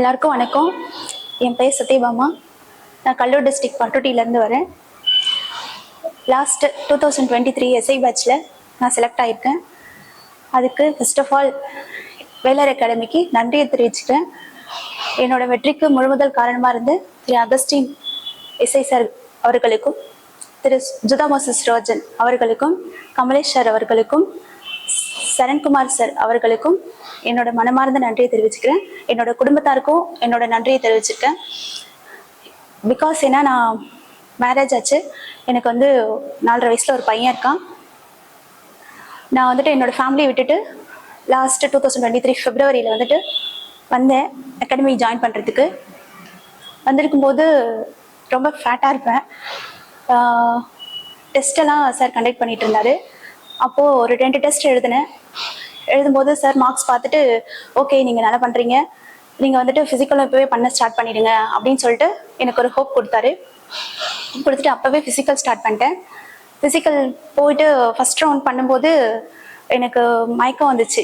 எல்லாருக்கும் வணக்கம். என் பேர் சத்யபாமா. நான் கல்லூர் டிஸ்ட்ரிக்ட் பட்டுட்டிலேருந்து வரேன். Last two thousand twenty three SI பேட்சில் நான் செலக்ட் ஆகியிருக்கேன் அதுக்கு ஃபர்ஸ்ட் ஆஃப் ஆல் வேலர் அகாடமிக்கு நன்றியை தெரிவிச்சுக்கிறேன். என்னோட வெற்றிக்கு முழுமுதல் காரணமாக இருந்து திரு அகஸ்டின் எஸ்ஐ சார் அவர்களுக்கும் திரு ஜுதாமோசஸ் ரோஜன் அவர்களுக்கும் கமலேஷ் சார் அவர்களுக்கும் சரண்குமார் சார் அவர்களுக்கும் என்னோட மனமார்ந்த நன்றியை தெரிவிச்சுக்கிறேன். என்னோட குடும்பத்தாருக்கும் என்னோட நன்றியை தெரிவிச்சிருக்கேன் பிகாஸ் ஏன்னா நான் மேரேஜ் ஆச்சு. எனக்கு வந்து நாலரை வயசில் ஒரு பையன் இருக்கான். நான் வந்துட்டு என்னோட ஃபேமிலியை விட்டுட்டு last two thousand twenty three ஃபிப்ரவரியில் வந்துட்டு வந்தேன் அகாடமி ஜாயின் பண்ணுறதுக்கு வந்திருக்கும்போது ரொம்ப ஃபேட்டாக இருப்பேன். டெஸ்ட்டெல்லாம் சார் கண்டக்ட் பண்ணிகிட்டு இருந்தாரு. அப்போது ஒரு ரெண்டு டெஸ்ட் எழுதினேன். எழுதும்போது சார் மார்க்ஸ் பார்த்துட்டு ஓகே நீங்கள் நல்லா பண்ணுறீங்க நீங்கள் வந்துட்டு ஃபிசிக்கலும் இப்போவே பண்ண ஸ்டார்ட் பண்ணிடுங்க. அப்படின்னு சொல்லிட்டு எனக்கு ஒரு ஹோப் கொடுத்தாரு. கொடுத்துட்டு அப்போவே ஃபிசிக்கல் ஸ்டார்ட் பண்ணிட்டேன். ஃபிசிக்கல் போயிட்டு ஃபஸ்ட் ரவுண்ட் பண்ணும்போது எனக்கு மயக்கம் வந்துச்சு.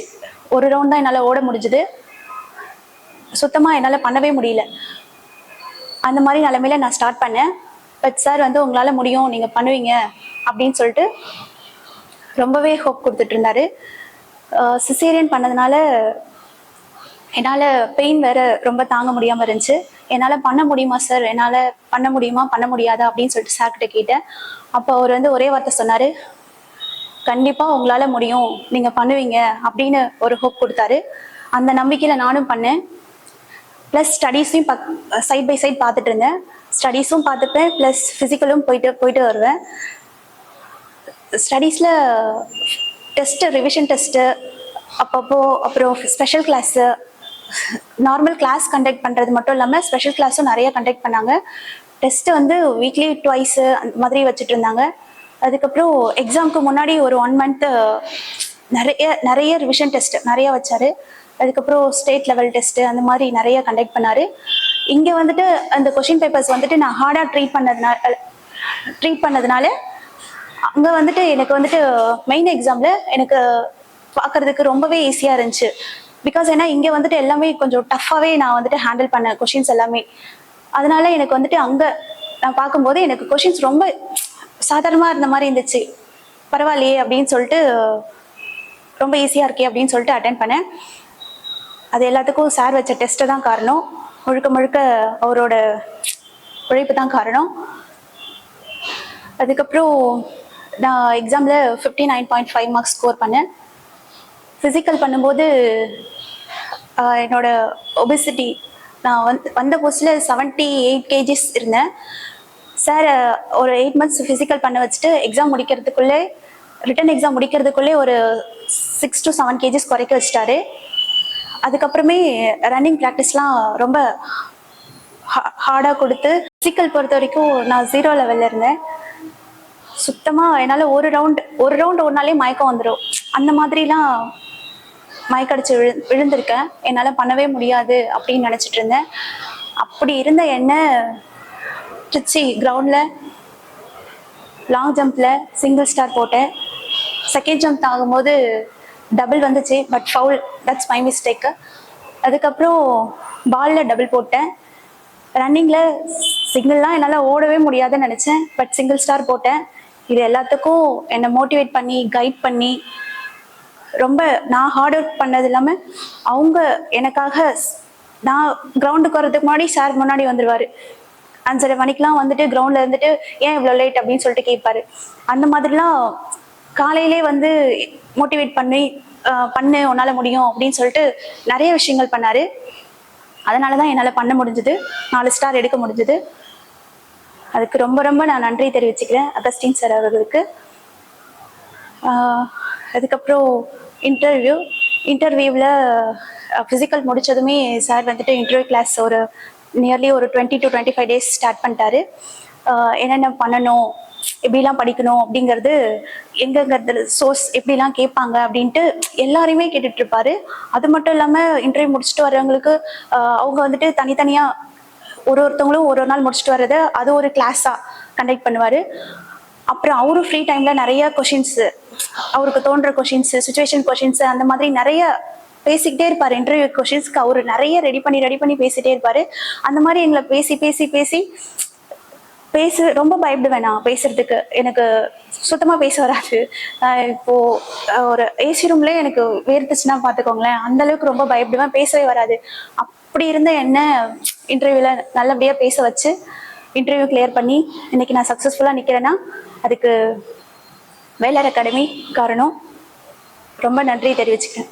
ஒரு ரவுண்ட் தான் என்னால் ஓட முடிஞ்சுது. சுத்தமாக என்னால் பண்ணவே முடியல. அந்த மாதிரி நிலமையில நான் ஸ்டார்ட் பண்ணேன். பட் சார் வந்து உங்களால் முடியும். நீங்கள் பண்ணுவீங்க. அப்படின்னு சொல்லிட்டு ரொம்பவே ஹோப் கொடுத்துட்டு இருந்தாரு சிசேரியன் பண்ணதுனால என்னால் பெயின் வேற ரொம்ப தாங்க முடியாமல் இருந்துச்சு. என்னால் பண்ண முடியுமா சார் என்னால் பண்ண முடியுமா பண்ண முடியாதா? அப்படின்னு சொல்லிட்டு சார்கிட்ட கேட்டேன். அப்போ அவர் வந்து ஒரே வார்த்தை சொன்னார். கண்டிப்பாக உங்களால் முடியும். நீங்கள் பண்ணுவீங்க. அப்படின்னு ஒரு ஹோப் கொடுத்தாரு. அந்த நம்பிக்கையில் நானும் பண்ணேன். ப்ளஸ் ஸ்டடீஸையும் பக் சைட் பை சைட் பார்த்துட்டு இருந்தேன். ஸ்டடீஸும் பார்த்துப்பேன். ப்ளஸ் ஃபிசிக்கலும் போயிட்டு போயிட்டு வருவேன். ஸ்டடீஸில் டெஸ்ட்டு ரிவிஷன் டெஸ்ட்டு அப்பப்போ அப்புறம் special class normal class conduct பண்ணுறது மட்டும் இல்லாமல் ஸ்பெஷல் கிளாஸும் நிறைய கண்டக்ட் பண்ணாங்க. டெஸ்ட்டு வந்து வீக்லி ட்வைஸு அந்த மாதிரி வச்சுட்டு இருந்தாங்க. அதுக்கப்புறம் எக்ஸாமுக்கு முன்னாடி ஒரு ஒன் மந்த்து நிறைய நிறைய ரிவிஷன் டெஸ்ட் நிறைய வச்சாரு. அதுக்கப்புறம் ஸ்டேட் லெவல் டெஸ்ட் அந்த மாதிரி நிறைய கண்டக்ட் பண்ணாரு. இங்கே வந்துட்டு அந்த கொஷின் பேப்பர்ஸ் வந்துட்டு நான் ஹார்டாக ட்ரீட் பண்ணதுனால ட்ரீட் பண்ணதுனால அங்கே வந்துட்டு எனக்கு வந்துட்டு மெயின் எக்ஸாமில் எனக்கு பார்க்கறதுக்கு ரொம்பவே ஈஸியாக இருந்துச்சு. பிகாஸ் ஏன்னா இங்கே வந்துட்டு எல்லாமே கொஞ்சம் டஃப்பாகவே நான் வந்துட்டு ஹேண்டில் பண்ணேன் கொஷின்ஸ் எல்லாமே. அதனால எனக்கு வந்துட்டு அங்கே நான் பார்க்கும்போது எனக்கு கொஷின்ஸ் ரொம்ப சாதாரணமாக இருந்த மாதிரி இருந்துச்சு. பரவாயில்லையே அப்படின்னு சொல்லிட்டு ரொம்ப ஈஸியாக இருக்கே அப்படின்னு சொல்லிட்டு அட்டன் பண்ணேன். அது எல்லாத்துக்கும் சார் வச்ச டெஸ்ட்டு தான் காரணம். முழுக்க முழுக்க அவரோட உழைப்பு தான் காரணம். அதுக்கப்புறம் நான் எக்ஸாமில் fifty nine point five marks score பண்ணேன். ஃபிசிக்கல் பண்ணும்போது என்னோட ஒபிசிட்டி நான் வந்து வந்த போஸ்டில் செவன்ட்டி எயிட் கேஜிஸ் இருந்தேன். சார் ஒரு எயிட் மந்த்ஸ் ஃபிசிக்கல் பண்ண வச்சுட்டு எக்ஸாம் முடிக்கிறதுக்குள்ளே ரிட்டன் எக்ஸாம் முடிக்கிறதுக்குள்ளே ஒரு சிக்ஸ் டு செவன் கேஜிஸ் குறைக்க வச்சிட்டாரு. அதுக்கப்புறமே ரன்னிங் ப்ராக்டிஸ்லாம் ரொம்ப ஹார்டாக கொடுத்து ஃபிசிக்கல் பொறுத்த வரைக்கும் நான் ஜீரோ லெவலில் இருந்தேன். சுத்தமாக என்னால் ஒரு ரவுண்ட் ஒரு ரவுண்ட் ஓடினாலே மயக்கம் வந்துடும் அந்த மாதிரிலாம் மயக்கடிச்சு விழு விழுந்திருக்கேன். என்னால் பண்ணவே முடியாது அப்படின்னு நினச்சிட்டு இருந்தேன். அப்படி இருந்த என்ன திருச்சி கிரவுண்டில் லாங் ஜம்பில் சிங்கிள் ஸ்டார் போட்டேன். செகண்ட் ஜம்ப் ஆகும்போது டபுள் வந்துச்சு but foul that's my mistake அதுக்கப்புறம் பாலில் டபுள் போட்டேன். ரன்னிங்கில் சிங்கிள்லாம் என்னால் ஓடவே முடியாதுன்னு நினச்சேன் பட் சிங்கிள் ஸ்டார் போட்டேன். இது எல்லாத்துக்கும் என்னை மோட்டிவேட் பண்ணி கைட் பண்ணி ரொம்ப நான் ஹார்ட் ஒர்க் பண்ணது இல்லாமல் அவங்க எனக்காக நான் கிரவுண்டுக்கு வர்றதுக்கு முன்னாடி சார் முன்னாடி வந்துடுவார் அஞ்சரை மணிக்கெலாம் வந்துட்டு கிரவுண்டில் இருந்துட்டு ஏன் இவ்வளோ லேட் அப்படின்னு சொல்லிட்டு கேட்பாரு அந்த மாதிரிலாம் காலையிலே வந்து மோட்டிவேட் பண்ணி பண்ணு உன்னால் முடியும் அப்படின்னு சொல்லிட்டு நிறைய விஷயங்கள் பண்ணார். அதனால தான் என்னால் பண்ண முடிஞ்சது. நாலு ஸ்டார் எடுக்க முடிஞ்சது. அதுக்கு ரொம்ப ரொம்ப நான் நன்றி தெரிவிச்சுக்கிறேன் அகஸ்டின் சார் அவர்களுக்கு. அதுக்கப்புறம் இன்டர்வியூ இன்டர்வியூவில் ஃபிசிக்கல் முடிச்சதுமே சார் வந்துட்டு இன்டர்வியூ கிளாஸ் ஒரு நியர்லி ஒரு twenty to twenty five days start பண்ணிட்டாரு என்னென்ன பண்ணணும் எப்படிலாம் படிக்கணும் அப்படிங்கிறது எங்கெங்கிறது சோர்ஸ் எப்படிலாம் கேட்பாங்க அப்படின்ட்டு எல்லாரையுமே கேட்டுட்ருப்பாரு அது மட்டும் இல்லாமல் இன்டர்வியூ முடிச்சுட்டு வர்றவங்களுக்கு அவங்க வந்துட்டு தனித்தனியாக ஒரு ஒருத்தவங்களும் ஒரு ஒரு நாள் முடிச்சுட்டு வர்றதை அது ஒரு கிளாஸாக கண்டக்ட் பண்ணுவார். அப்புறம் அவரும் ஃப்ரீ டைமில் நிறைய கொஷின்ஸு அவருக்கு தோன்ற கொஷின்ஸு சுச்சுவேஷன் கொஷின்ஸு அந்த மாதிரி நிறைய பேசிக்கிட்டே இருப்பார். இன்டர்வியூ கொஷின்ஸ்க்கு அவர் நிறைய ரெடி பண்ணி ரெடி பண்ணி பேசிட்டே இருப்பார். அந்த மாதிரி எங்களை பேசி பேசி பேசி பேச ரொம்ப பயப்படுவேன் நான் பேசுறதுக்கு. எனக்கு சுத்தமா பேச வராது. இப்போது இப்போ ஒரு ஏசி ரூம்ல எனக்கு வேர்த்துச்சுன்னா பாத்துக்கோங்களேன் அந்த அளவுக்கு ரொம்ப பயப்படுவேன். பேசவே வராது. அப் அப்படி இருந்த என்ன இன்டர்வியூல நல்லபடியா பேச வச்சு இன்டர்வியூ கிளியர் பண்ணி இன்னைக்கு நான் சக்சஸ்ஃபுல்லா நிக்கிறேன்னா அதுக்கு வேலர் அகாடமி காரணம் ரொம்ப நன்றி தெரிவிச்சுக்கிறேன்.